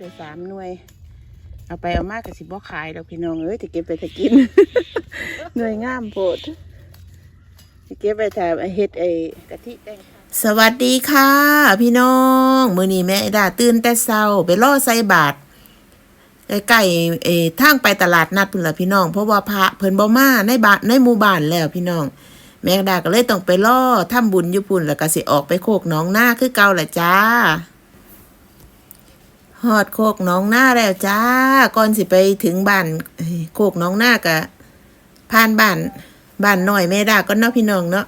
ได้สามหน่วย เอาไปเอามากกับสิบ่ขายดอกพี่น้องเอ้ยจะเก็บไปจะกิน หน่วยงามโพดจะเก็บไปถ่ายเฮ็ดไอ้กะทิแดงสวัสดีค่ะ พี่น้องมื้อนี้แม่ดาตื่นแต่เช้าไปล่อใส่บาตรใกล้ๆเอ่อทางไปตลาดนัดพุ่นละพี่น้อง เพราะว่าพระเพิ่นบ่มาในบ้านในหมู่บ้านแล้วพี่น้อง แม่ดาก็เลยต้องไปล่อทำบุญอยู่พุ่นแล้วก็สิออกไปโคกน้องหน้าคือเก่าแหละจ้า ฮอดโคกน้องหน้าแล้วจ้า ก่อนสิไปถึงบ้านโคกน้องหน้ากะผ่านบ้านบ้านน้อยแม่ดาก็เนาะพี่น้องเนาะ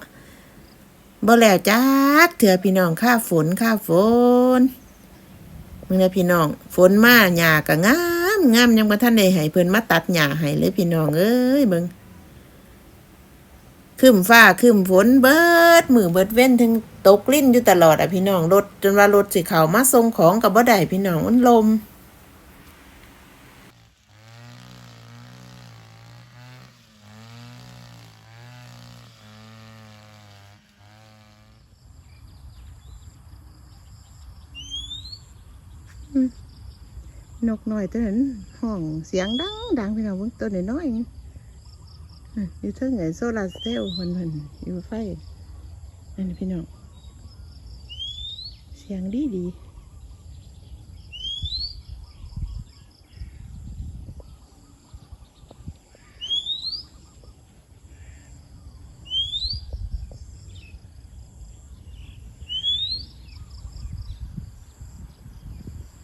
บ่แล้วจ้าเถื่อพี่น้องค่าฝนค่าฝนมึงนะพี่น้อง ฝนมาหญ้าก็งามงามยังบ่ทันได้ให้เพิ่นมาตัดหญ้าให้เลยพี่น้องเอ้ยเบิ่ง คืมฟ้าคืมฝนเบิดมือเบิดเว้นถึงตกลิ้นอยู่ตลอดอะพี่น้องรถจนว่ารถสิเขามาส่งของกับบ่ได้พี่น้องมันลมนกน้อยตัวนั้นห้องเสียงดังดังพี่น้องตัวน้อยๆ อยู่เทิงไงโซลาเซลล์คนเพิ่นอยู่ไฟอันนี้พี่น้องเสียงดีดี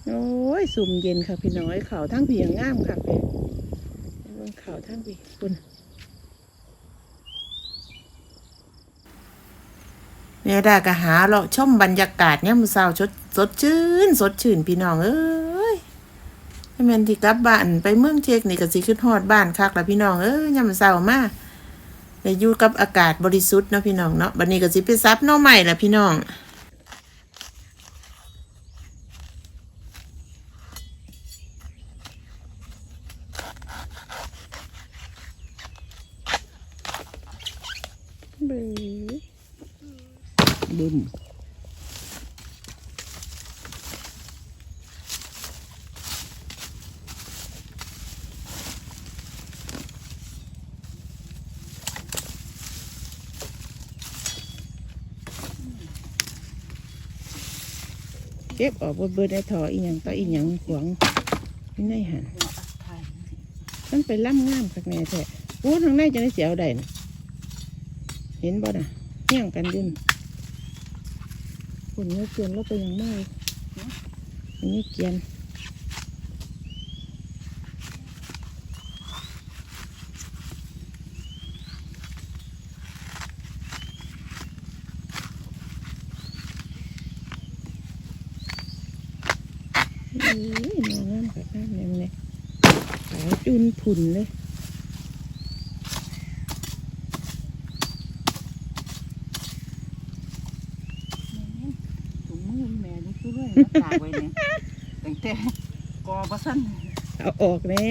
โอ้ยสุ่มเย็นค่ะพี่น้อยเขาทั้งเพียงงามค่ะเพี่เบิ่งเขาทั้งพี่คุณ แม่ดาก็หาเลาะชมบรรยากาศเนี่ยมือเศร้าชดสดชื่น สดชื่นพี่น้องเอ้ยแม่นที่กลับบ้านไปเมืองเช็กนี่ก็สิขึ้นฮอดบ้านคักละพี่น้องเอ้ยยามมือเศร้ามาได้อยู่กับอากาศบริสุทธิ์เนาะพี่น้องเนาะบัดนี้ก็สิไปซับน้องใหม่ละพี่น้องบึ้ บึ้มเก็บออกบนเบิดๆได้ถออีหยังต่ออีหยังขวงนี่ในหันต้องไปล่ำงามคักแน่แท้โอ้ทางในจะได้เสียวได้นะเห็นบ่น่ะเฮี้ยงกันยืน คนเนื้อเกียนแล้วไปยังไม่อันนี้เกียนอุ้ยนอนงามกับน้ำเนี่ยมันเนี่ยขาวจุนผุนเลย ถุงมือแม่นี่คือด้วยมาตากไว้เนี่ยตั้ง แต่กอประสันเอาออกแหน่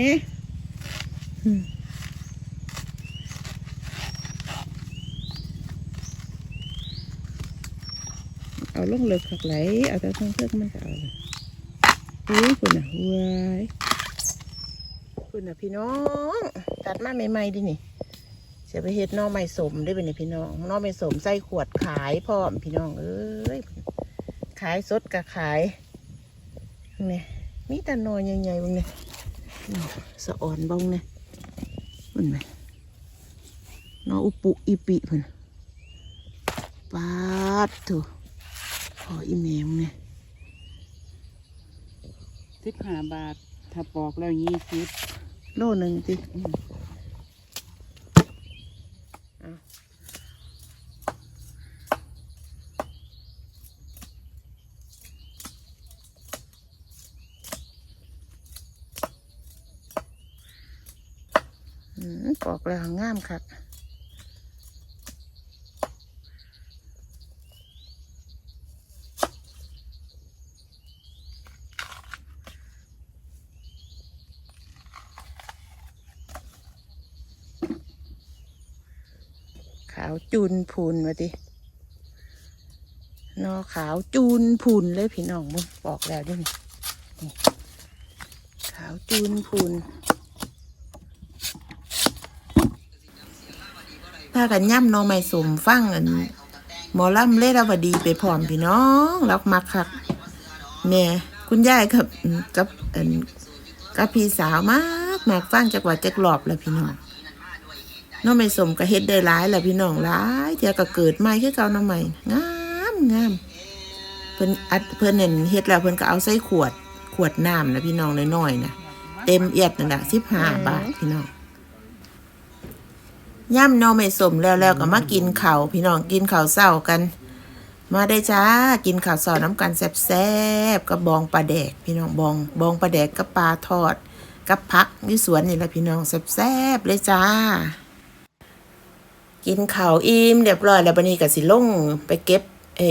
เอาลงเลิกขักไหล เอาแต่ทั้งเพื่อมันก็เอาเลยอุ้ยคุณน่ะเว้ยคุณน่ะพี่น้อง ตัดมาใหม่ๆดินี่เสียไปเฮ็ดน้อไม้สมได้เป็นนี่พี่น้องน้อไม้สมใส่ขวดขายพร้อพี่น้องเอ้ยขายสดกับขาย นี่มีแต่หนอใหญ่ๆบ้างเนี่ยสะอ่อนบ้องเนี่ยมันไหมนออุปุอีปิเพิ่นปาดโถูพออีแมวเนี่ยสิบห้าบาท ถ้าปอกแล้วยี่สิบโลหนึ่งติเอาอืมปอกแล้วงามครับขาวจูนพูนมาดินอขาวจูนพูนเลยพี่น้องมึงบอกแล้วด้วยนี่นี่ขาวจูนพูน ถ้ากันย่ำหนองไม่สมฟังอันหมอล่ำเล่ดาวดีไปพร้อมพี่น้องรักมักคักแม่ยคุณยายกับกับอันกับพี่สาวมากมากฟังจักว่าจักหลอบแล้วพี่น้องน้องไม่สมก็เฮ็ดได้หลายแหละพี่น้องหลายเดี๋ยวก็เกิดใหม่คือเก่าน้องใหม่งามงามเพิ่นอัดเพิ่นเน่นเฮ็ดแล้วเพิ่นก็เอาใส่ขวดขวดน้ำนะพี่น้องน้อยๆนะเต็มเอียดนั่นแหละสิบห้าบาทพี่น้อง ย่ำนอไม่สมแล้วแล้วก็มากินข้าพี่น้องกินข้าเศร้ากัน มาได้จ้ากินข้าวเศร้าน้ำกันแซ่บๆกับบองปลาแดก พี่น้องบองบองปลาแดกกับปลาทอด กับพักที่สวนนี่แหละพี่น้องแซ่บๆเลยจ้า กินข้าวอิ่มเรียบร้อยแล้วบันนี้ก็สิลงไปเก็บเอ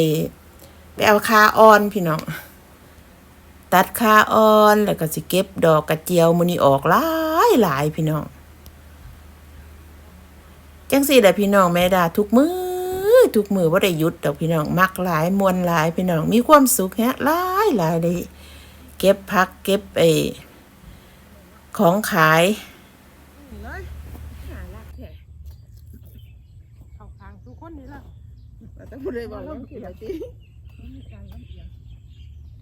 ไปเอาคาออนพี่น้องตัดคาออนแล้วก็สิเก็บดอกกระเจียวมื้อนี้ออกหลายหลายพี่น้อง จังสี่แหละพี่น้องแม่ดาทุกมือทุกมือว่าได้หยุดดอกพี่น้องมักหลายมวนหลายพี่น้องมีความสุขแฮะหลายหลายเลยเก็บพักเก็บไอของขายเลยน่ารักแท้เอาทางทุกคนนี่ล่ะแต่พูดเลยบอกว่ากี่นาที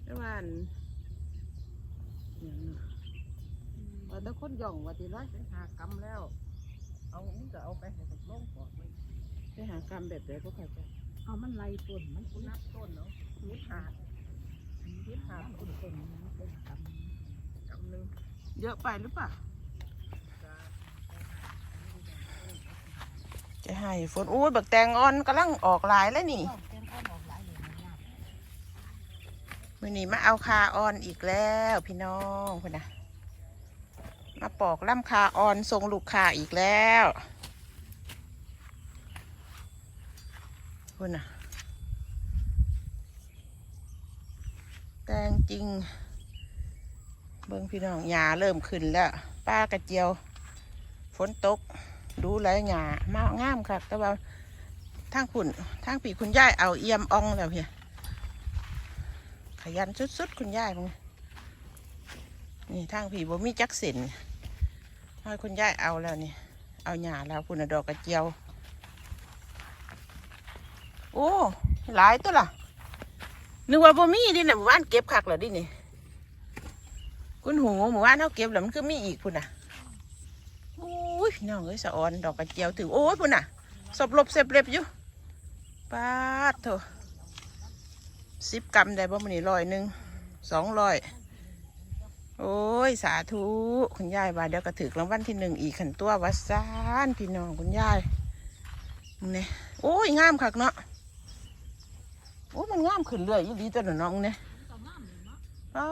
แต่ว่าอันอย่างน่ะว่าแต่คนย่องว่าทีไรเป็นหากรรมแล้ว เอามึงก็เอาไปให้กับลงก่อนเลยไปหากรรมแบบไหนก็เข้าใจเอามันไล่ต้นมันกูนับต้นเนาะนิดหาดนิดหาดต้นต้นมันเป็นกำกำหนึ่งเยอะไปหรือเปล่าจะให้ฝนอู้ยบักแตงอ่อนกำลังออกหลายแล้วนี่ต้องแกงข้าวหมอกหลายเลยมันยากมื่อนี้มาเอาคาออนอีกแล้ว พี่น้องคุณนะ มาปอกล่ำคาออนทรงลูกคาอีกแล้วคุณน่ะ แตงจริง เบิ้งพี่น้องหญ้าเริ่มขึ้นแล้ว ป้ากระเจียว ฝนตก ดูแลหญ้ามางามครับแต่ว่าทางคุณทางปีคุณย่ายเอาเอี่ยมอองแล้วเพียขยันสุดๆ คุณยายมึง นี่ทางผีบ่มีจักสินห้คุณยายเอาแล้วนี่ เอาหญ้าแล้วคุณน่ะดอกกระเจียว โอ้ หลายตัวล่ะ นึกว่าบ่มีดิน่ะหมู่บ้านเก็บคักแล้วดินี่คุณหูหมู่บ้านเขาเก็บแล้วมันคือมีอีกคุณน่ะโอ้ยพี่น้องเอ้ยสะออนดอกกระเจียวถึงโอ้ยคุณน่ะสบลบเสบเล็บอยู่ปาดโถสิบกรัมได้บ่มันนี่ร้อยหนึ่งสองร้อย โอ้ยสาธุคุณยายว่าเดี๋ยวก็ถึกรางวัลที่หนึ่งอีกขันตัววัดซานพี่น้องคุณยายเนี่ยโอ้ยงามคักเนาะโอ้มันงามขึ้นเรื่อยยู่ดีตัวน้องเนี่ยปอ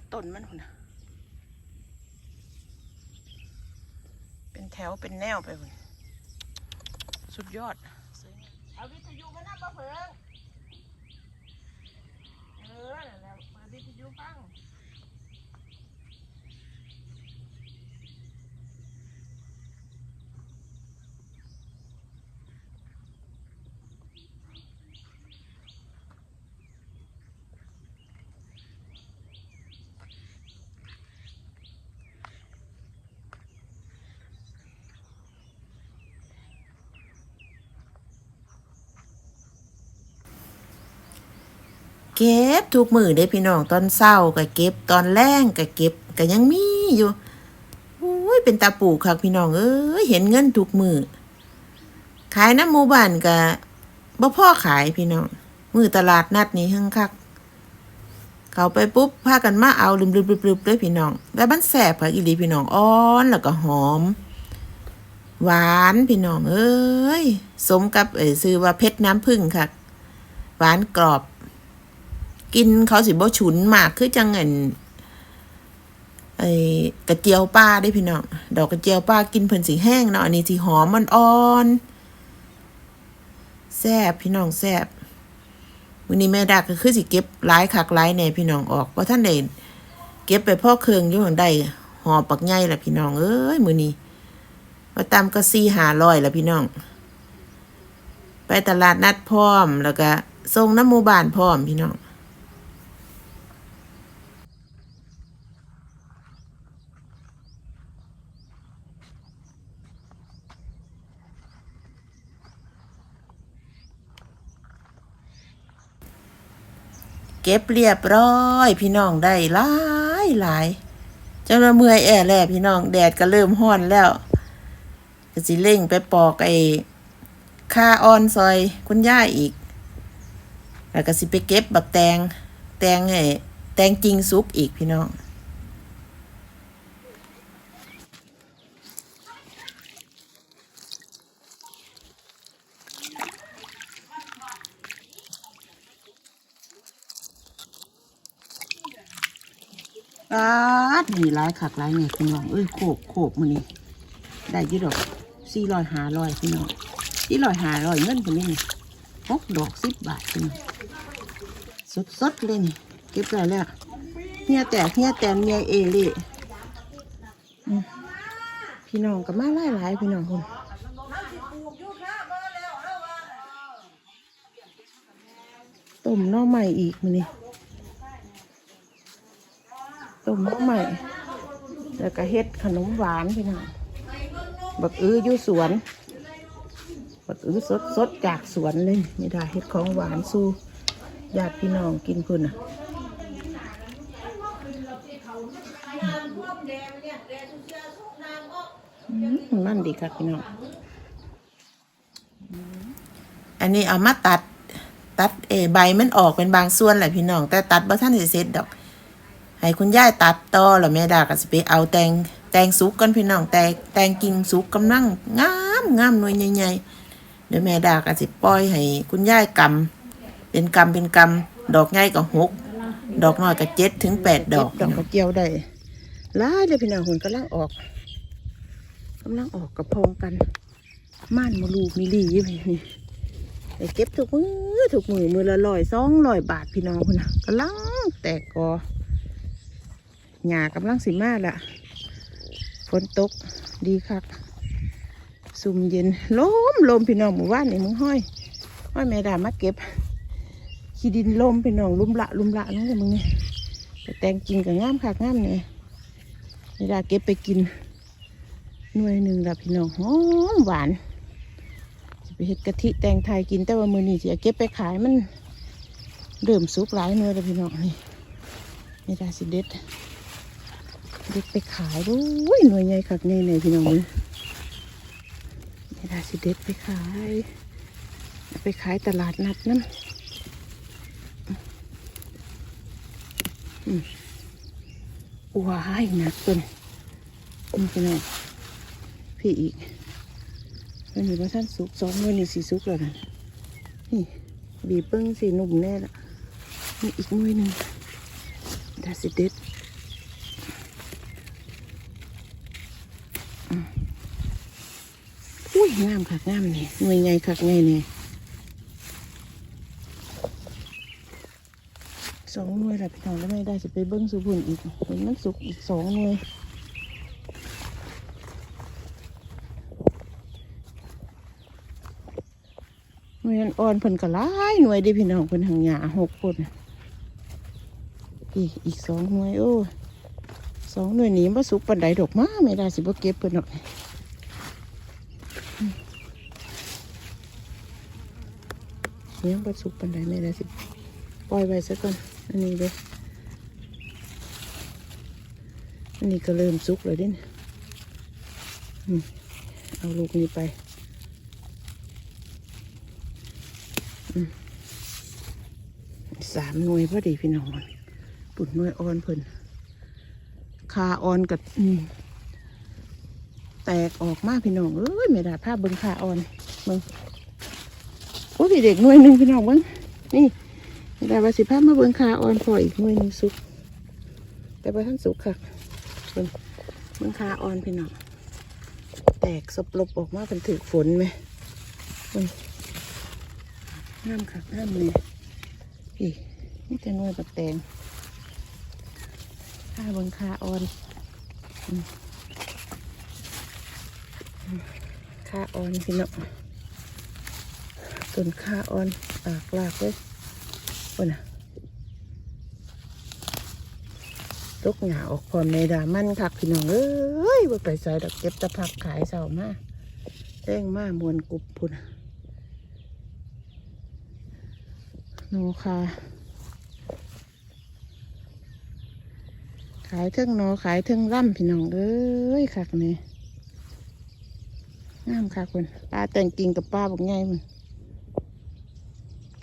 ดต้นมันหุ่นะเป็นแถวเป็นแนวไปหุ่นสุดยอดเอาวิทยุมาหนั่งมาเพิ่งเออแหละมาวิทยุฟัง เก็บทุกมือได้พี่น้องตอนเศร้าก็เก็บตอนแรงก็เก็บก็ยังมีอยู่โอ้ยเป็นตาปูคักพี่น้องเอ้ยเห็นเงินทุกมือขายน้ำหมู่บ้านก็บ่พ่อขายพี่น้องมือตลาดนัดนี่ฮึ่งคัก เขาไปปุ๊บพากันมาเอาลืมๆๆๆเลยพี่น้องแต่มันแสบค่ะอีลีพี่น้องอ่อนแล้วก็หอม หวานพี่น้องเอ้ยสมกับเอ่ยซื้อว่าเพชรน้ำผึ้งค่ะ หวานกรอบ กินเขาสิบ่ฉุนมากคือจังเงินไอ้กระเจียวป้าได้พี่น้องดอกกระเจียวป้ากินเพิ่นสีแห้งเนาะอันนี้สีหอมมันอ่อนแซบพี่น้องแซบวันนี้แม่ดักก็คือสิเก็บหลายคักหลายแหน่พี่น้องออกเพราะท่านได้เก็บไปพ่อเครืองอยู่ข้างใดหอปักใหญ่ละพี่น้องเอ้ยมือนี้ว่าตามก็สี่หาร้อยละพี่น้อง ไปตลาดนัดพร้อมแล้วก็ส่งน้ำมูบานพร้อมพี่น้อง เก็บเรียบร้อย พี่น้องได้หลายหลายจนว่าเมื่อยแอ่แล่พี่น้องแดดก็เริ่มห้อนแล้วก็สิเร่งไปปอกไอ้ค่าออนซอยคุณย่าอีก แล้วก็สิไปเก็บบักแตง แตงไอ้แตงจริงซุกอีกพี่น้อง อาดนี่ร้ายขักร้ายเนี่ยพี่น้องเอ้ยโขกโขกมันนี่ได้ยี่ดอกสี่ร้อยหาร้อยพี่น้องสี่ร้อยหาร้อยเงินคนนี้นี่หกดอกสิบบาทพี่น้องสดสดเลยนี่เก็บได้แล้วเฮียแตกเฮียแตนเมียเอเล่พี่น้องกับมาหลายหลายพี่น้องคนต้มน่อใหม่อีกมันนี่ ต้มหม้อใหม่แล้วก็เฮ็ดขนมหวานพี่น้องบักอื้ออยู่สวน บักอื้อสดสดจากสวนเลยนี่ได้เฮ็ดของหวานสู้ญาติพี่น้องกินคุณอะมันดีครับพี่น้อง อันนี้เอามาตัด ตัดเอใบมันออกเป็นบางส่วนแหละพี่น้อง แต่ตัดบ่ท่านเสร็จดอก ให้คุณยายตัดต่อแล้วแม่ดาก็สิไปเอาแตงแตงสุกกันพี่น้องแตงแตงกิ่งสุกกำลังงามงามหน่วยใหญ่ๆเดี๋ยวแม่ดาก็สิปล่อยให้คุณยายกำเป็นกำเป็นกำดอกใหญ่ก็หกดอกน้อยก็เจ็ดถึงแปดดอกดอกกระเจียวได้หลายเลยพี่น้องหุ่นกำลังออกกำลังออกกระพองกัน ม่านมาลูกมีหลีอยู่นี่ไปเก็บทุกมือทุกมือมือละร้อยสองร้อยบาทพี่น้องคุณนะกำลังแตกกอ หญ้ากำลังสิมาละฝนตกดีคักซุ่มเย็นลมลมพี่น้องหมู่บ้านนี่มึงห้อยห้อยแม่ดามาเก็บขี้ดินลมพี่น้องลุ่มละลุ่มละน้องมึงนี่แต่แตงกินกับงามคักงามเนี่ยเวลาเก็บไปกินหน่วยหนึ่งละพี่น้องหอมหวานจะไปเฮ็ดกะทิแตงไทยกินแต่ว่ามือนี้จะเก็บไปขายมันเริ่มสุกหลายหน่วยแล้วพี่น้องนี่ไม่ได้สิเด็ด เด็ดไปขายด้ยหน่วยใหญ่คักใหญ่เลยพี่น้องนี่ไม่ได้สิเด็ดไปขาย ไปขายตลาดนัดนั่นว้ายหนักตัวนี่พี่น้องพี่อีกมันอยู่ว่าท่านสุกสองมือนี่สีสุกแล้วนะนี่บีเปิ้งสีหนุ่มแน่ละนี่อีกมือหนึ่งดาสิเด็ดอืมอุ้ย งามคักงามเนี่ยหน่วยไงคักไงเนี่ยสองหน่วยแหละพี่น้องแล้วไม่ได้จะไปเบิ้งสุบุนอีกเห็นมันสุกอีกสองหน่วยหน่วยอ่อนเพิ่นก็หลายหน่วยดิพี่น้องเพิ่นทางหญ้าหกคนอีกอีกสองหน่วยโอ้สองหน่วยนี้บ่สุกปานใดดอกมาไม่ได้สิบ่เก็บเพิ่นดอกอืม ยังบ่สุกปานใดไม่ได้สิ ปล่อยไว้ซะก่อน อันนี้เด้ออันนี้ก็เริ่มสุกแล้วเด้นเอาลูกนี้ไปสามหน่วยพอดีพี่น้องปุ่นหน่วยอ่อนเพิ่นคาอ่อนกับแตกออกมากพี่น้องเอ้ยไม่ได้ภาพเบิ้งคาอ่อนเบิ้ง โอ้ยพี่เด็กหน่วยหนึ่งพี่น้องเบิ้งนี่ไม่ว่าสิภาพมาเบิ้งคาอ่อนพออีกหน่วยหนึ่งสุก แต่ว่าท่านสุกค่ะเบิ้งเบิ้งคาอ่อนพี่น้องแตกสบลบออกมาเป็นถือฝนไหมเบิ้งามค่ะงามเลยพี่นี่จะนวยปักแตงข้าบนคาออนอืมอืมคาออนพี่น้อง ส่วนคาอ่อนปากลากเลยคนน่ะตกหงาออกพร้อมในดามันคักพี่น้องเอ้ยว่าไปใส่ดอกเก็บตะพักขายเสามาแจ้งมามวนกุบพุ่นน่ะโนคาขายเทิงโนขายเทิงร่ำพี่น้องเอ้ยคักนี่งามคักคนปลาแต่งจริงกับปลาบอกไงมัน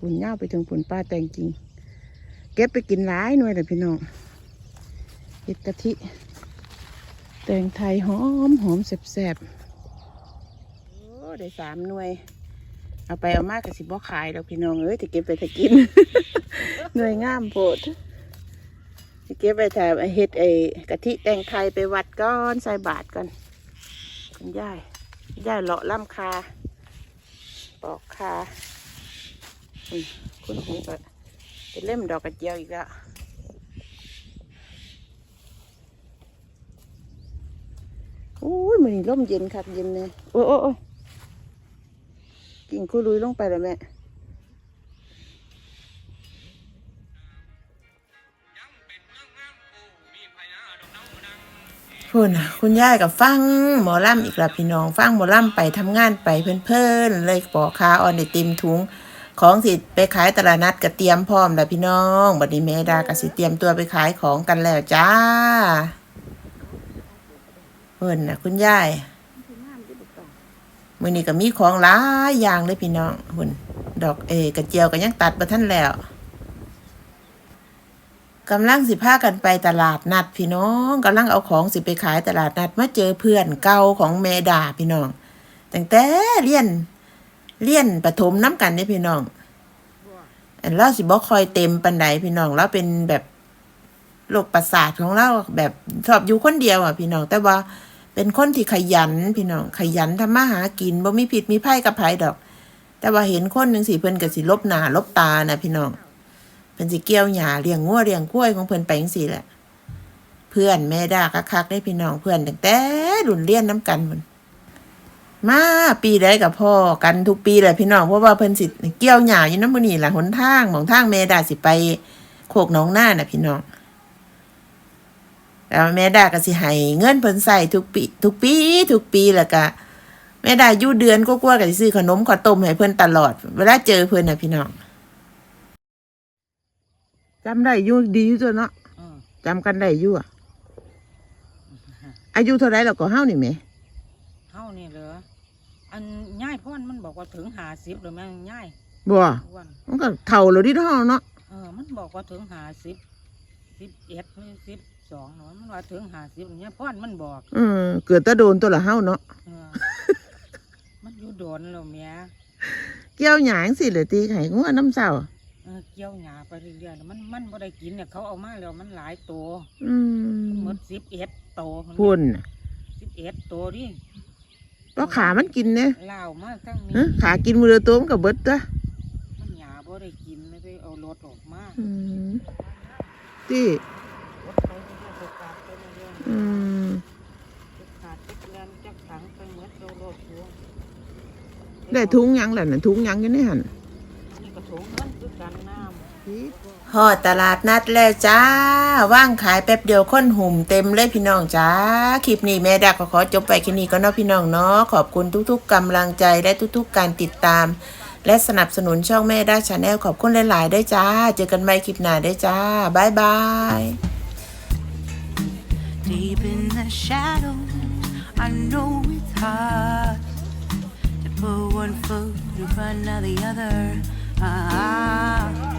ปุ่นย่าไปถึงปุ่นปลาแต่งจริง เก็บไปกินหลายหน่วยเลยพี่น้องเห็ดกะทิ แตงไทยหอมหอมแสบๆโอ้ได้สามหน่วย เอาไปเอามากกับสิบ่ขายดอกพี่น้องเอ้ยจะเก็บไปถ้ากิน หน่วยงามโพดจะเก็บไปถ่ายเฮ็ดไอ้กะทิแตงไทยไปวัดก้อนใส่บาทก่อนคุณย่ายย่ายเลาะล่ำคาปอกคา คุณหูก็เป็นเล่มดอกกระเจียวอีกแล้วโอ้ยมันนี่ร่มเย็นครับเย็นเลยโอ้โอ้กิ่งคุลุยลงไปแล้วแม่พูดนะคุณย่ายกับฟังหมอลำอีกแล้วพี่น้อง ฟังหมอลำไปทำงานไปเพื่อนๆเลยปอกคาออนในติมถุง ของสิไปขายตลาดนัดก็เตรียมพร้อมแล้วพี่น้องบัดนี้แม่ดาก็สิเตรียมตัวไปขายของกันแล้วจ้าเพิ่นนะคุณย่ายมือนี้ก็มีของหลายอย่างเลยพี่น้องหุ่นดอกเอกระเจียวก็ยังตัดบ่ทันแล้วกำลังสิพากันไปตลาดนัดพี่น้องกำลังเอาของสิไปขายตลาดนัดมาเจอเพื่อนเก่าของแม่ดาพี่น้องตั้งแต่เรียน เรียนประถมน้ำกันเนี่ยพี่น้อง อันเราสิบ่คอยเต็มปันใดพี่น้องเราเป็นแบบโรคประสาทของเราแบบชอบอยู่คนเดียวอะพี่น้อง แต่ว่าเป็นคนที่ขยันพี่น้อง ขยันทำมาหากินบ่มีผิดมีไพ่กับไผดอก แต่ว่าเห็นคนหนึ่งสิเพิ่นก็สิลบหน้าลบตานะพี่น้องเพิ่นสิเกี่ยวหญ้าเลี้ยงงัวเลี้ยงกล้วยของเพิ่นไปจังซี่แหละ เพื่อนแม่ด่าคักๆได้พี่น้องเพื่อนตั้งแต่รุ่นเรียนน้ำกันหมด มาปีใดกับพ่อกันทุกปีเลยพี่น้องเพราะว่าเพิ่นสิเกี่ยวหญ้าอยู่น้ำมือนี่ล่ะหนทางหมองทางแม่ดาสิไป โคกหน้องหน้าน่ะพี่น้องแล้วแม่ดาก็สิให้เงินเพิ่นใส่ทุกปี ทุกปี ทุกปีแล้วก็แม่ดาอยู่เดือนก็กลัวาๆก็สิซื้อขนมข้าวต้มให้เพิ่นตลอด เวลาเจอเพิ่นน่ะพี่น้องจำได้อยู่ดีอยู่ตัวเนาะเออจำกันได้อยู่อะอายุเท่าไรแล้วก็เฮานี่แหมเฮานี่เหร ออันย่ายพ่อนมันบอกว่าถึงหาสิบหรือแม่งย่ายบ่อ้วนมันก็เท่าแล้วดิเฮาเนาะเออ มันบอกว่าถึงหาสิบสิบเอ็ดหรือสิบสองเนาะมันว่าถึงหาสิบย่ายพ่อนมันบอกเออเกิดแตะโดนตัวละเฮาเนาะเออมันอยู่โดนแล้วแม่เกี่ยวหยางสิเหลือตีไข่งัวน้ำเศร้าเออเกี่ยวหญ้าไปเรื่อยๆมันมันบ่ได้กินเนี่ยเขาเอามาแล้วมันหลายตัวอืมหมดสิบเอ็ดตัวพุ่นน่ะสิบเอ็ดตัวดิ เพราะขามันกินเนี่ยเล่าวมาตั้งนี้ฮะขากินมือเดียวตัวมันก็เบิดตัวมันหญ้าบ่ได้กินเลยไปเอารถออกมาอืมที่รถไปเรื่อยๆไปกราบไปเรื่อยๆอืมขาดจักเรือนจักถังไปเหมือนโดโลดทัวได้ทุงหยังแหละน่ะทุงหยังอยู่ในหันนี่ก็ถุงมันคือกันน้ำ ฮอดตลาดนัดแล้วจ้า ว่างขายแป๊บเดียวคนหุ่มเต็มเลยพี่น้องจ้า คลิปนี้แม่ดักก็ขอจบไปแค่นี้ก็เนาะพี่น้องเนาะ ขอบคุณทุกๆกำลังใจและทุกๆการติดตาม และสนับสนุนช่องแม่ได้ชาแนลขอบคุณหลายๆได้จ้า เจอกันใหม่คลิปหน้าได้จ้าบายบาย Deep in the shadows, I know it's hard to put one foot in front of the other. Ah,